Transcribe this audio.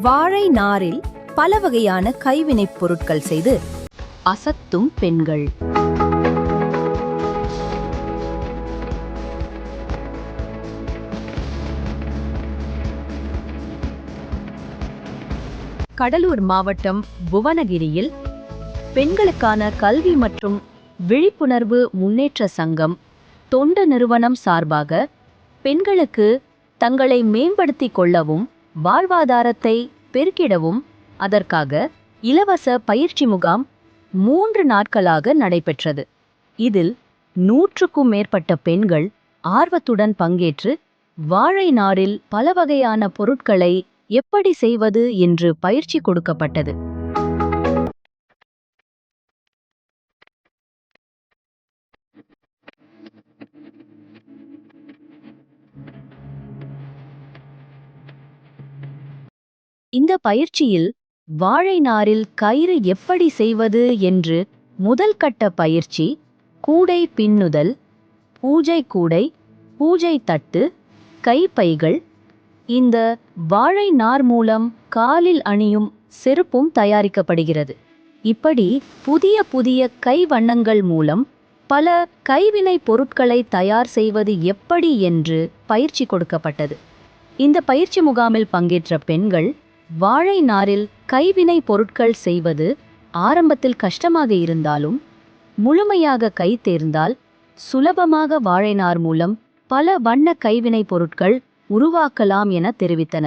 வாழை நாரில் பல வகையான கைவினைப் பொருட்கள் செய்து அசத்தும் பெண்கள். கடலூர் மாவட்டம் புவனகிரியில் பெண்களுக்கான கல்வி மற்றும் விழிப்புணர்வு முன்னேற்ற சங்கம் தொண்டு நிறுவனம் சார்பாக பெண்களுக்கு தங்களை மேம்படுத்திக் கொள்ளவும் வாழ்வாதாரத்தை பெருக்கிடவும் அதற்காக இலவச பயிற்சி முகாம் மூன்று நாட்களாக நடைபெற்றது. இதில் நூற்றுக்கும் மேற்பட்ட பெண்கள் ஆர்வத்துடன் பங்கேற்று வாழை நாரில் பல வகையான பொருட்களை எப்படி செய்வது என்று பயிற்சி கொடுக்கப்பட்டது. இந்த பயிற்சியில் வாழை நாரில் கயிறு எப்படி செய்வது என்று முதல் கட்ட பயிற்சி கூடை பின்னுதல் பூஜை கூடை பூஜை தட்டு கைப்பைகள். இந்த வாழை நார் மூலம் காலில் அணியும் செருப்பும் தயாரிக்கப்படுகிறது. இப்படி புதிய புதிய கை வண்ணங்கள் மூலம் பல கைவினை பொருட்களை தயார் செய்வது எப்படி என்று பயிற்சி கொடுக்கப்பட்டது. இந்த பயிற்சி முகாமில் பங்கேற்ற பெண்கள் வாழை நாரில் கைவினை பொருட்கள் செய்வது ஆரம்பத்தில் கஷ்டமாக இருந்தாலும் முழுமையாக கை தேர்ந்தால் சுலபமாக வாழைநார் மூலம் பல வண்ண கைவினை பொருட்கள் உருவாக்கலாம் என தெரிவித்தனர்.